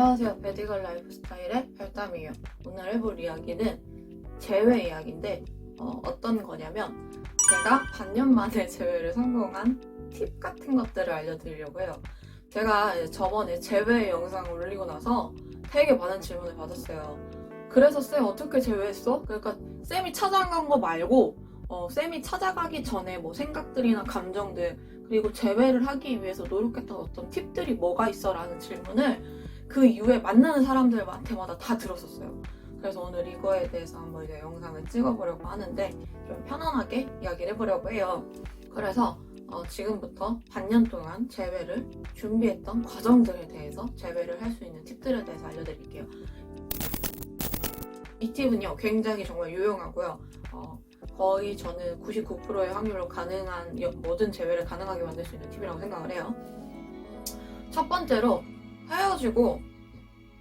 안녕하세요. 베디걸 라이프 스타일의 별담이에요. 오늘 해볼 이야기는 재회 이야기인데 어, 떤 거냐면 제가 반년 만에 재회를 성공한 팁 같은 것들을 알려드리려고 해요. 제가 저번에 재회 영상을 올리고 나서 되게 많은 질문을 받았어요. 그래서 쌤 어떻게 재회했어? 그러니까 쌤이 찾아간 거 말고 어, 쌤이 찾아가기 전에 뭐 생각들이나 감정들 그리고 재회를 하기 위해서 노력했던 어떤 팁들이 뭐가 있어라는 질문을 그 이후에 만나는 사람들한테마다 다 들었었어요. 그래서 오늘 이거에 대해서 한번 이제 영상을 찍어보려고 하는데 좀 편안하게 이야기를 해보려고 해요. 그래서 어, 지금부터 반년 동안 재회를 준비했던 과정들에 대해서 재회를 할 수 있는 팁들에 대해서 알려드릴게요. 이 팁은요 굉장히 정말 유용하고요. 어, 거의 저는 99%의 확률로 가능한 여- 모든 재회를 가능하게 만들 수 있는 팁이라고 생각을 해요. 첫 번째로 헤어지고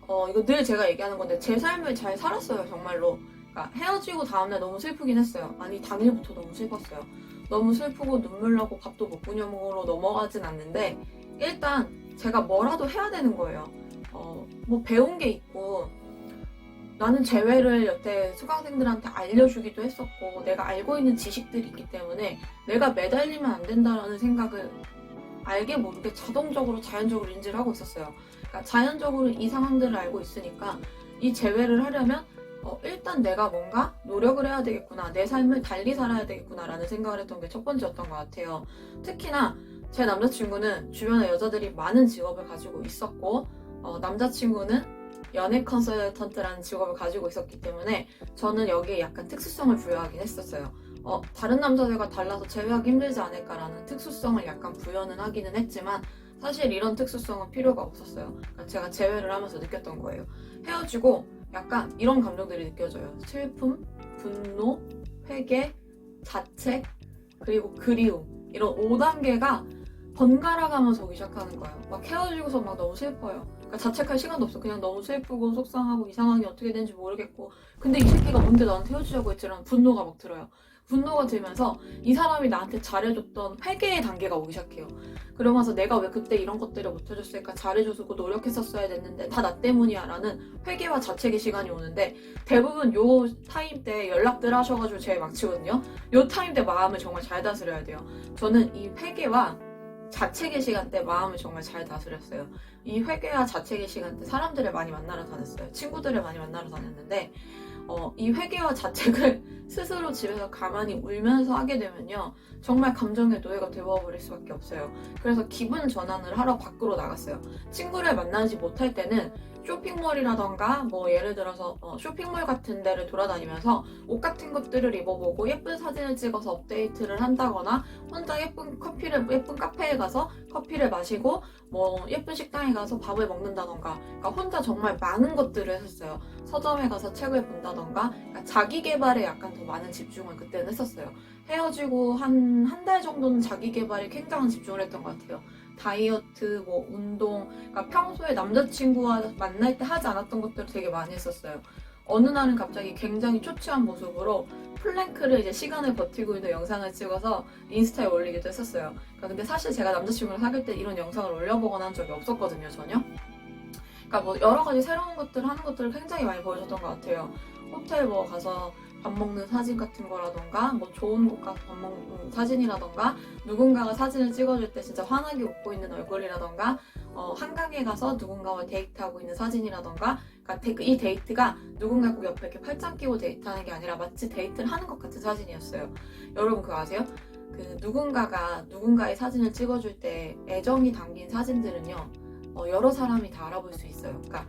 어 이거 늘 제가 얘기하는 건데 제 삶을 잘 살았어요 정말로. 그러니까 헤어지고 다음날 너무 슬프긴 했어요. 아니 당일부터 너무 슬펐어요. 너무 슬프고 눈물 나고 밥도 못 부녀먹으러 넘어가진 않는데 일단 제가 뭐라도 해야 되는 거예요. 어 뭐 배운 게 있고 나는 재회를 여태 수강생들한테 알려주기도 했었고 내가 알고 있는 지식들이 있기 때문에 내가 매달리면 안 된다라는 생각을 알게 모르게 자동적으로 자연적으로 인지를 하고 있었어요. 그러니까 자연적으로 이 상황들을 알고 있으니까 이 재회를 하려면 어, 일단 내가 뭔가 노력을 해야 되겠구나, 내 삶을 달리 살아야 되겠구나라는 생각을 했던 게 첫 번째였던 것 같아요. 특히나 제 남자친구는 주변에 여자들이 많은 직업을 가지고 있었고 어, 남자친구는 연애 컨설턴트라는 직업을 가지고 있었기 때문에 저는 여기에 약간 특수성을 부여하긴 했었어요. 어, 다른 남자들과 달라서 제외하기 힘들지 않을까라는 특수성을 약간 부여는 하기는 했지만 사실 이런 특수성은 필요가 없었어요. 그러니까 제가 재회를 하면서 느꼈던 거예요. 헤어지고 약간 이런 감정들이 느껴져요. 슬픔, 분노, 회개, 자책, 그리고 그리움. 이런 5단계가 번갈아 가면서 오기 시작하는 거예요. 막 헤어지고서 막 너무 슬퍼요. 그러니까 자책할 시간도 없어. 그냥 너무 슬프고 속상하고 이 상황이 어떻게 되는지 모르겠고. 근데 이 새끼가 뭔데 나한테 헤어지자고 했지라는 분노가 막 들어요. 분노가 들면서 이 사람이 나한테 잘해줬던 회개의 단계가 오기 시작해요. 그러면서 내가 왜 그때 이런 것들을 못 해줬을까? 잘해줘서 노력했었어야 됐는데 다 나 때문이야 라는 회개와 자책의 시간이 오는데 대부분 요 타임 때 연락들 하셔가지고 제일 망치거든요. 요 타임 때 마음을 정말 잘 다스려야 돼요. 저는 이 회개와 자책의 시간 때 마음을 정말 잘 다스렸어요. 이 회개와 자책의 시간 때 사람들을 많이 만나러 다녔어요. 친구들을 많이 만나러 다녔는데 어, 이 회개와 자책을 스스로 집에서 가만히 울면서 하게 되면요. 정말 감정의 노예가 되어버릴 수밖에 없어요. 그래서 기분 전환을 하러 밖으로 나갔어요. 친구를 만나지 못할 때는 쇼핑몰이라던가 뭐 예를 들어서 어, 쇼핑몰 같은 데를 돌아다니면서 옷 같은 것들을 입어보고 예쁜 사진을 찍어서 업데이트를 한다거나 혼자 예쁜 커피를 예쁜 카페에 가서 커피를 마시고 뭐 예쁜 식당에 가서 밥을 먹는다던가 그러니까 혼자 정말 많은 것들을 했었어요. 서점에 가서 책을 본다던가 그러니까 자기 개발에 약간 더 많은 집중을 그때는 했었어요. 헤어지고 한 한 달 정도는 자기 개발에 굉장한 집중을 했던 것 같아요. 다이어트, 뭐 운동, 그러니까 평소에 남자친구와 만날 때 하지 않았던 것들을 되게 많이 했었어요. 어느 날은 갑자기 굉장히 초췌한 모습으로 플랭크를 이제 시간을 버티고 있는 영상을 찍어서 인스타에 올리기도 했었어요. 그러니까 근데 사실 제가 남자친구랑 사귈 때 이런 영상을 올려보거나 한 적이 없었거든요, 전혀. 그러니까 뭐 여러 가지 새로운 것들 하는 것들을 굉장히 많이 보여줬던 것 같아요. 호텔 뭐 가서 밥 먹는 사진 같은 거라던가 뭐 좋은 곳 가서 밥 먹는 사진이라던가 누군가가 사진을 찍어줄 때 진짜 환하게 웃고 있는 얼굴이라던가 어, 한강에 가서 누군가와 데이트하고 있는 사진이라던가 그러니까 데- 이 데이트가 누군가 꼭 옆에 이렇게 팔짱 끼고 데이트하는 게 아니라 마치 데이트를 하는 것 같은 사진이었어요. 여러분 그거 아세요? 그 누군가가 누군가의 사진을 찍어줄 때 애정이 담긴 사진들은요 어, 여러 사람이 다 알아볼 수 있어요. 그러니까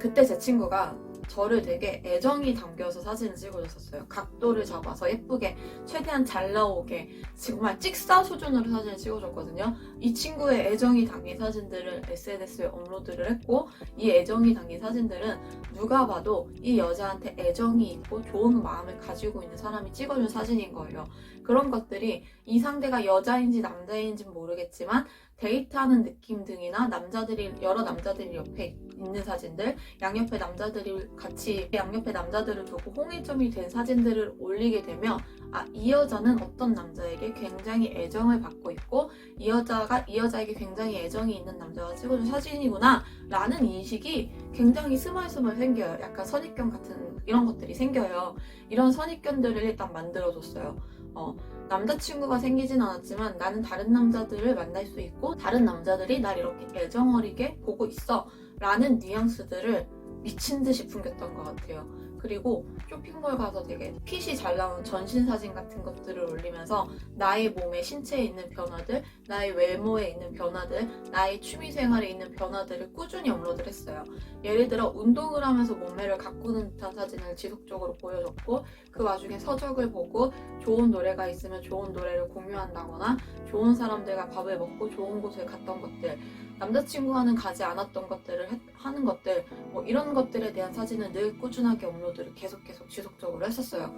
그때 제 친구가 저를 되게 애정이 담겨서 사진을 찍어줬었어요. 각도를 잡아서 예쁘게 최대한 잘 나오게 정말 찍사 수준으로 사진을 찍어줬거든요. 이 친구의 애정이 담긴 사진들을 SNS에 업로드를 했고 이 애정이 담긴 사진들은 누가 봐도 이 여자한테 애정이 있고 좋은 마음을 가지고 있는 사람이 찍어준 사진인 거예요. 그런 것들이 이 상대가 여자인지 남자인지 모르겠지만 데이트하는 느낌 등이나 남자들이 여러 남자들이 옆에 있는 사진들 양옆에 남자들이 같이 양옆에 남자들을 두고 홍일점이 된 사진들을 올리게 되면 아 이 여자는 어떤 남자에게 굉장히 애정을 받고 있고 이 여자가 이 여자에게 굉장히 애정이 있는 남자가 찍어준 사진이구나 라는 인식이 굉장히 스멀스멀 생겨요. 약간 선입견 같은 이런 것들이 생겨요. 이런 선입견들을 일단 만들어줬어요. 어, 남자친구가 생기진 않았지만 나는 다른 남자들을 만날 수 있고 다른 남자들이 날 이렇게 애정어리게 보고 있어 라는 뉘앙스들을 미친 듯이 풍겼던 것 같아요. 그리고 쇼핑몰 가서 되게 핏이 잘 나온 전신 사진 같은 것들을 올리면서 나의 몸에 신체에 있는 변화들, 나의 외모에 있는 변화들, 나의 취미 생활에 있는 변화들을 꾸준히 업로드를 했어요. 예를 들어 운동을 하면서 몸매를 가꾸는 듯한 사진을 지속적으로 보여줬고 그 와중에 서적을 보고 좋은 노래가 있으면 좋은 노래를 공유한다거나 좋은 사람들과 밥을 먹고 좋은 곳에 갔던 것들 남자친구와는 가지 않았던 것들을 했- 하는 것들 뭐 이런 것들에 대한 사진을 늘 꾸준하게 업로드를 계속 계속 지속적으로 했었어요.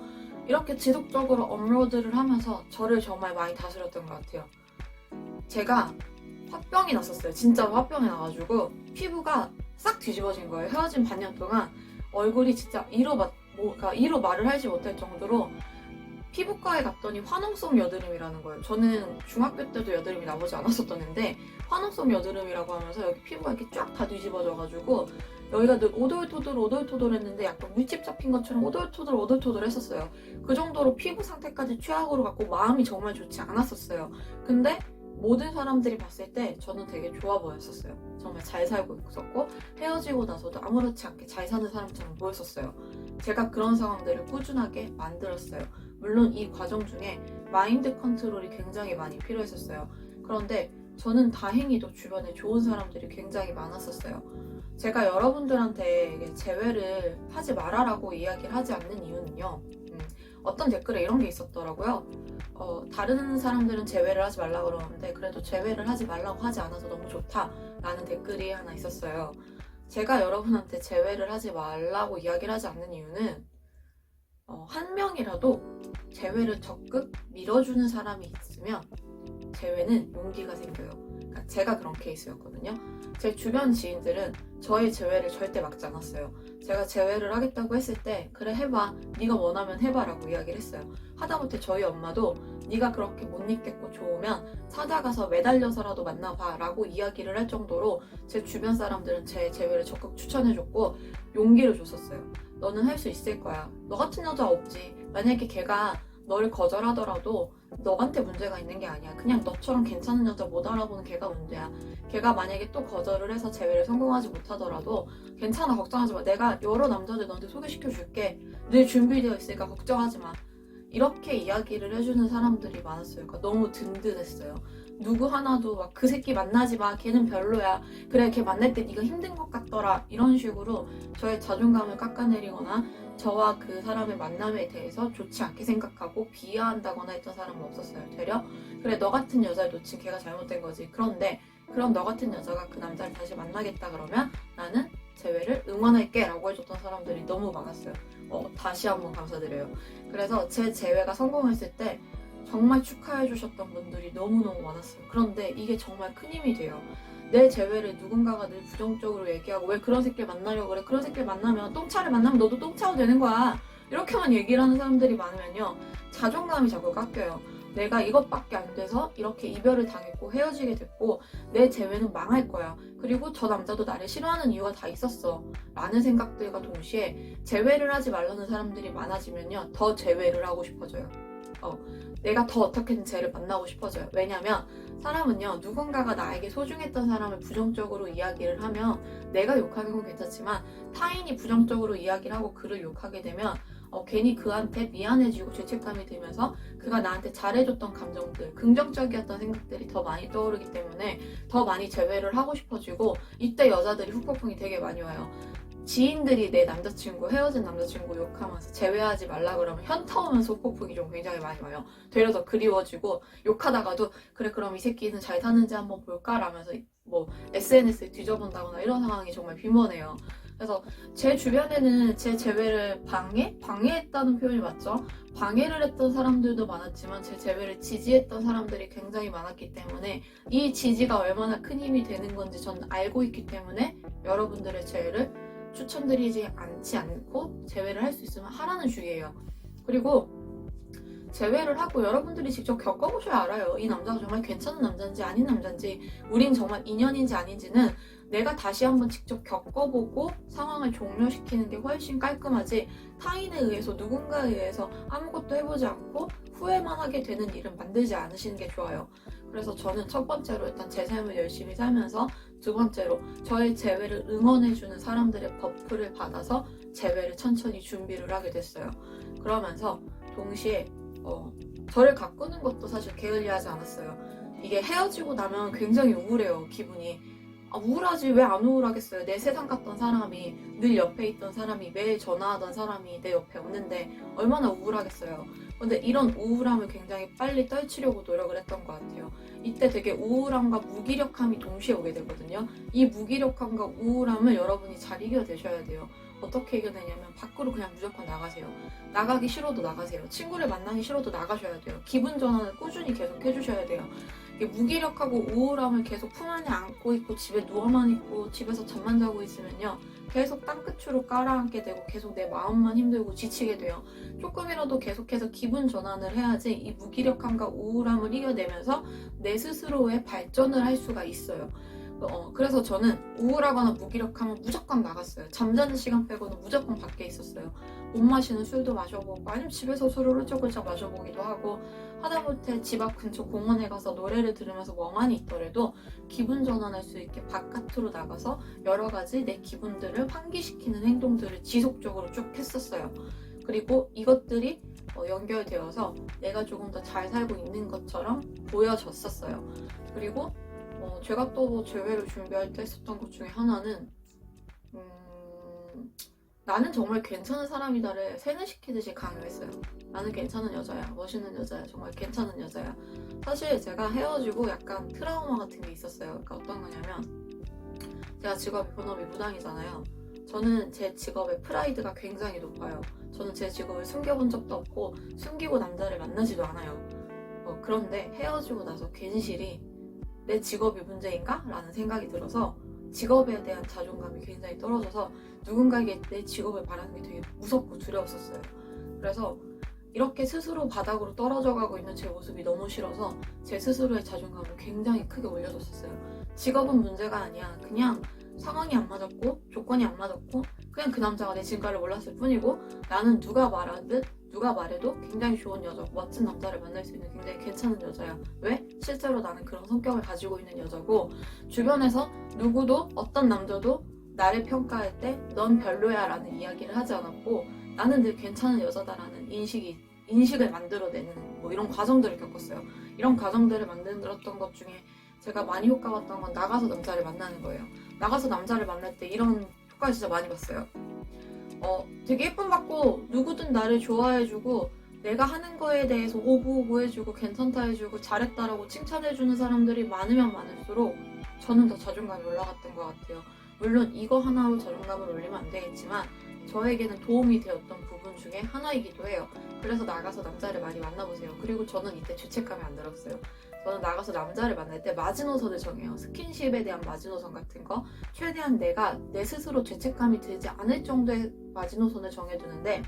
이렇게 지속적으로 업로드를 하면서 저를 정말 많이 다스렸던 것 같아요. 제가 화병이 났었어요. 진짜로 화병이 나가지고 피부가 싹 뒤집어진 거예요. 헤어진 반년 동안 얼굴이 진짜 이로 마, 뭐, 그러니까 이로 말을 하지 못할 정도로 피부과에 갔더니 화농성 여드름이라는 거예요. 저는 중학교 때도 여드름이 나보지 않았었던데 화농성 여드름이라고 하면서 여기 피부가 이렇게 쫙 다 뒤집어져가지고 여기가 늘 오돌토돌 오돌토돌 했는데 약간 물집 잡힌 것처럼 오돌토돌 오돌토돌 했었어요. 그 정도로 피부 상태까지 최악으로 갖고 마음이 정말 좋지 않았었어요. 근데 모든 사람들이 봤을 때 저는 되게 좋아 보였었어요. 정말 잘 살고 있었고 헤어지고 나서도 아무렇지 않게 잘 사는 사람처럼 보였었어요. 제가 그런 상황들을 꾸준하게 만들었어요. 물론 이 과정 중에 마인드 컨트롤이 굉장히 많이 필요했었어요. 그런데 저는 다행히도 주변에 좋은 사람들이 굉장히 많았었어요. 제가 여러분들한테 제외를 하지 말아라고 이야기를 하지 않는 이유는요. 음, 어떤 댓글에 이런 게 있었더라고요. 어, 다른 사람들은 제외를 하지 말라고 그러는데 그래도 제외를 하지 말라고 하지 않아서 너무 좋다라는 댓글이 하나 있었어요. 제가 여러분한테 제외를 하지 말라고 이야기를 하지 않는 이유는 어, 한 명이라도 제외를 적극 밀어주는 사람이 있으면 제외는 용기가 생겨요. 그러니까 제가 그런 케이스였거든요. 제 주변 지인들은 저의 제외를 절대 막지 않았어요. 제가 제외를 하겠다고 했을 때 그래 해봐, 네가 원하면 해봐라고 이야기를 했어요. 하다못해 저희 엄마도 네가 그렇게 못 있겠고 좋으면 찾아가서 매달려서라도 만나봐라고 이야기를 할 정도로 제 주변 사람들은 제 제외를 적극 추천해줬고 용기를 줬었어요. 너는 할 수 있을 거야. 너 같은 여자 없지. 만약에 걔가 너를 거절하더라도 너한테 문제가 있는 게 아니야. 그냥 너처럼 괜찮은 여자 못 알아보는 걔가 문제야. 걔가 만약에 또 거절을 해서 재회를 성공하지 못하더라도 괜찮아 걱정하지 마. 내가 여러 남자들 너한테 소개시켜 줄게. 늘 준비되어 있으니까 걱정하지 마. 이렇게 이야기를 해주는 사람들이 많았어요. 그러니까 너무 든든했어요. 누구 하나도 막 그 새끼 만나지 마. 걔는 별로야. 그래 걔 만날 때 네가 힘든 것 같더라. 이런 식으로 저의 자존감을 깎아내리거나 저와 그 사람의 만남에 대해서 좋지 않게 생각하고 비하한다거나 했던 사람은 없었어요. 되려 그래 너 같은 여자를 놓친 걔가 잘못된 거지. 그런데 그럼 너 같은 여자가 그 남자를 다시 만나겠다 그러면 나는 재회를 응원할게 라고 해줬던 사람들이 너무 많았어요. 어, 다시 한번 감사드려요. 그래서 제 재회가 성공했을 때 정말 축하해 주셨던 분들이 너무너무 많았어요. 그런데 이게 정말 큰 힘이 돼요. 내 재회를 누군가가 늘 부정적으로 얘기하고 왜 그런 새끼 만나려고 그래? 그런 새끼 만나면 똥차를 만나면 너도 똥차도 되는 거야. 이렇게만 얘기를 하는 사람들이 많으면요. 자존감이 자꾸 깎여요. 내가 이것밖에 안 돼서 이렇게 이별을 당했고 헤어지게 됐고 내 재회는 망할 거야. 그리고 저 남자도 나를 싫어하는 이유가 다 있었어. 라는 생각들과 동시에 재회를 하지 말라는 사람들이 많아지면요. 더 재회를 하고 싶어져요. 어, 내가 더 어떻게든 쟤를 만나고 싶어져요. 왜냐면 사람은요, 누군가가 나에게 소중했던 사람을 부정적으로 이야기를 하면 내가 욕하는 건 괜찮지만 타인이 부정적으로 이야기를 하고 그를 욕하게 되면 어, 괜히 그한테 미안해지고 죄책감이 들면서 그가 나한테 잘해줬던 감정들, 긍정적이었던 생각들이 더 많이 떠오르기 때문에 더 많이 재회를 하고 싶어지고 이때 여자들이 후폭풍이 되게 많이 와요. 지인들이 내 남자친구, 헤어진 남자친구 욕하면서 재회하지 말라 그러면 현타 오면서 후폭풍이 좀 굉장히 많이 와요. 되려 더 그리워지고 욕하다가도 그래 그럼 이 새끼는 잘 사는지 한번 볼까? 라면서 뭐 SNS에 뒤져본다거나 이런 상황이 정말 빈번해요. 그래서 제 주변에는 제 재회를 방해? 방해했다는 표현이 맞죠? 방해를 했던 사람들도 많았지만 제 재회를 지지했던 사람들이 굉장히 많았기 때문에 이 지지가 얼마나 큰 힘이 되는 건지 저는 알고 있기 때문에 여러분들의 재회를 추천드리지 않지 않고 재회를 할 수 있으면 하라는 주의예요. 그리고 제외를 하고 여러분들이 직접 겪어보셔야 알아요. 이 남자가 정말 괜찮은 남자인지 아닌 남자인지, 우린 정말 인연인지 아닌지는 내가 다시 한번 직접 겪어보고 상황을 종료시키는 게 훨씬 깔끔하지 타인에 의해서 누군가에 의해서 아무것도 해보지 않고 후회만 하게 되는 일은 만들지 않으시는 게 좋아요. 그래서 저는 첫 번째로 일단 제 삶을 열심히 살면서 두 번째로 저의 재회를 응원해주는 사람들의 버프를 받아서 재회를 천천히 준비를 하게 됐어요. 그러면서 동시에 어, 저를 가꾸는 것도 사실 게을리하지 않았어요. 이게 헤어지고 나면 굉장히 우울해요, 기분이. 아, 우울하지 왜 안 우울하겠어요? 내 세상 같던 사람이 늘 옆에 있던 사람이 매일 전화하던 사람이 내 옆에 없는데 얼마나 우울하겠어요. 근데 이런 우울함을 굉장히 빨리 떨치려고 노력을 했던 것 같아요. 이때 되게 우울함과 무기력함이 동시에 오게 되거든요. 이 무기력함과 우울함을 여러분이 잘 이겨내셔야 돼요. 어떻게 이겨내냐면 밖으로 그냥 무조건 나가세요. 나가기 싫어도 나가세요. 친구를 만나기 싫어도 나가셔야 돼요. 기분 전환을 꾸준히 계속 해주셔야 돼요. 무기력하고 우울함을 계속 품 안에 안고 있고 집에 누워만 있고 집에서 잠만 자고 있으면요. 계속 땅끝으로 깔아앉게 되고 계속 내 마음만 힘들고 지치게 돼요. 조금이라도 계속해서 기분 전환을 해야지 이 무기력함과 우울함을 이겨내면서 내 스스로의 발전을 할 수가 있어요. 어, 그래서 저는 우울하거나 무기력하면 무조건 나갔어요. 잠자는 시간 빼고는 무조건 밖에 있었어요. 못 마시는 술도 마셔보고 아니면 집에서 술을 훌쩍훌쩍 마셔보기도 하고 하다못해 집 앞 근처 공원에 가서 노래를 들으면서 멍하니 있더라도 기분 전환할 수 있게 바깥으로 나가서 여러 가지 내 기분들을 환기시키는 행동들을 지속적으로 쭉 했었어요. 그리고 이것들이 어, 연결되어서 내가 조금 더 잘 살고 있는 것처럼 보여졌었어요. 그리고 어, 제가 또 제외를 준비할 때 했었던 것 중에 하나는 음, 나는 정말 괜찮은 사람이다를 세뇌시키듯이 강요했어요. 나는 괜찮은 여자야, 멋있는 여자야, 정말 괜찮은 여자야. 사실 제가 헤어지고 약간 트라우마 같은 게 있었어요. 그러니까 어떤 거냐면 제가 직업이 본업이 무당이잖아요. 저는 제 직업의 프라이드가 굉장히 높아요. 저는 제 직업을 숨겨본 적도 없고 숨기고 남자를 만나지도 않아요. 어, 그런데 헤어지고 나서 괜시리 내 직업이 문제인가? 라는 생각이 들어서 직업에 대한 자존감이 굉장히 떨어져서 누군가에게 내 직업을 말하는 게 되게 무섭고 두려웠었어요. 그래서 이렇게 스스로 바닥으로 떨어져 가고 있는 제 모습이 너무 싫어서 제 스스로의 자존감을 굉장히 크게 올려줬었어요. 직업은 문제가 아니야. 그냥 상황이 안 맞았고 조건이 안 맞았고 그냥 그 남자가 내 진가를 몰랐을 뿐이고 나는 누가 말하듯 누가 말해도 굉장히 좋은 여자, 멋진 남자를 만날 수 있는 굉장히 괜찮은 여자야. 왜? 실제로 나는 그런 성격을 가지고 있는 여자고 주변에서 누구도 어떤 남자도 나를 평가할 때 넌 별로야 라는 이야기를 하지 않았고 나는 늘 괜찮은 여자다라는 인식이 인식을 만들어내는 뭐 이런 과정들을 겪었어요. 이런 과정들을 만들었던 것 중에 제가 많이 효과 봤던 건 나가서 남자를 만나는 거예요. 나가서 남자를 만날 때 이런 효과 진짜 많이 봤어요. 어, 되게 예쁨 받고 누구든 나를 좋아해주고 내가 하는 거에 대해서 오구오구 해주고 괜찮다 해주고 잘했다라고 칭찬해주는 사람들이 많으면 많을수록 저는 더 자존감이 올라갔던 것 같아요. 물론 이거 하나로 자존감을 올리면 안 되겠지만 저에게는 도움이 되었던 부분 중에 하나이기도 해요. 그래서 나가서 남자를 많이 만나보세요. 그리고 저는 이때 죄책감이 안 들었어요. 저는 나가서 남자를 만날 때 마지노선을 정해요. 스킨십에 대한 마지노선 같은 거. 최대한 내가 내 스스로 죄책감이 들지 않을 정도의 마지노선을 정해두는데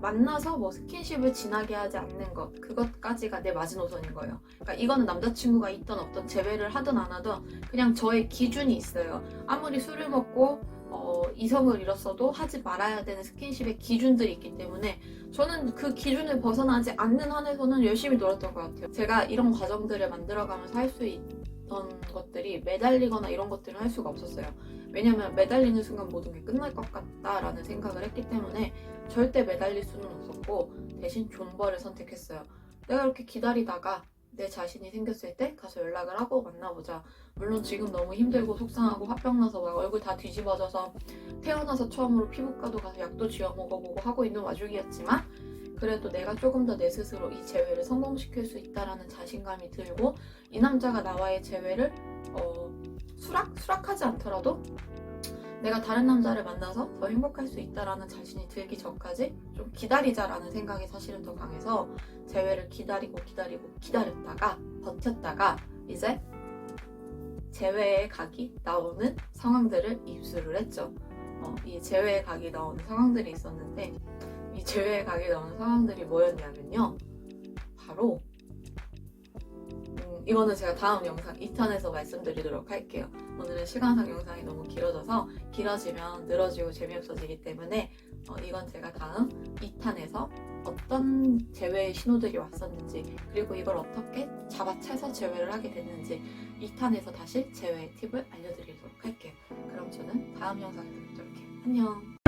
만나서 뭐 스킨십을 진하게 하지 않는 것 그것까지가 내 마지노선인 거예요. 그러니까 이거는 남자친구가 있던 없던 제외를 하든 안 하든 그냥 저의 기준이 있어요. 아무리 술을 먹고 어, 이성을 잃었어도 하지 말아야 되는 스킨십의 기준들이 있기 때문에 저는 그 기준을 벗어나지 않는 한에서는 열심히 놀았던 것 같아요. 제가 이런 과정들을 만들어가면서 할 수 있던 것들이 매달리거나 이런 것들을 할 수가 없었어요. 왜냐면 매달리는 순간 모든 게 끝날 것 같다라는 생각을 했기 때문에 절대 매달릴 수는 없었고 대신 존버를 선택했어요. 내가 이렇게 기다리다가 내 자신이 생겼을 때 가서 연락을 하고 만나보자. 물론 지금 너무 힘들고 속상하고 화병나서 막 얼굴 다 뒤집어져서 태어나서 처음으로 피부과도 가서 약도 쥐어 먹어보고 하고 있는 와중이었지만 그래도 내가 조금 더 내 스스로 이 재회를 성공시킬 수 있다라는 자신감이 들고 이 남자가 나와의 재회를 어, 수락? 수락하지 않더라도 내가 다른 남자를 만나서 더 행복할 수 있다라는 자신이 들기 전까지 좀 기다리자라는 생각이 사실은 더 강해서 재회를 기다리고 기다리고 기다렸다가 버텼다가 이제 재회의 각이 나오는 상황들을 입수를 했죠. 어, 이 재회의 각이 나오는 상황들이 있었는데 이 재회의 각이 나오는 상황들이 뭐였냐면요. 바로 음, 이거는 제가 다음 영상 2탄에서 말씀드리도록 할게요. 오늘은 시간상 영상이 너무 길어져서 길어지면 늘어지고 재미없어지기 때문에 어, 이건 제가 다음 2탄에서 어떤 재회의 신호들이 왔었는지 그리고 이걸 어떻게 잡아채서 재회를 하게 됐는지 2탄에서 다시 재회의 팁을 알려드리도록 할게요. 그럼 저는 다음 영상에서 뵙도록 할게요. 안녕!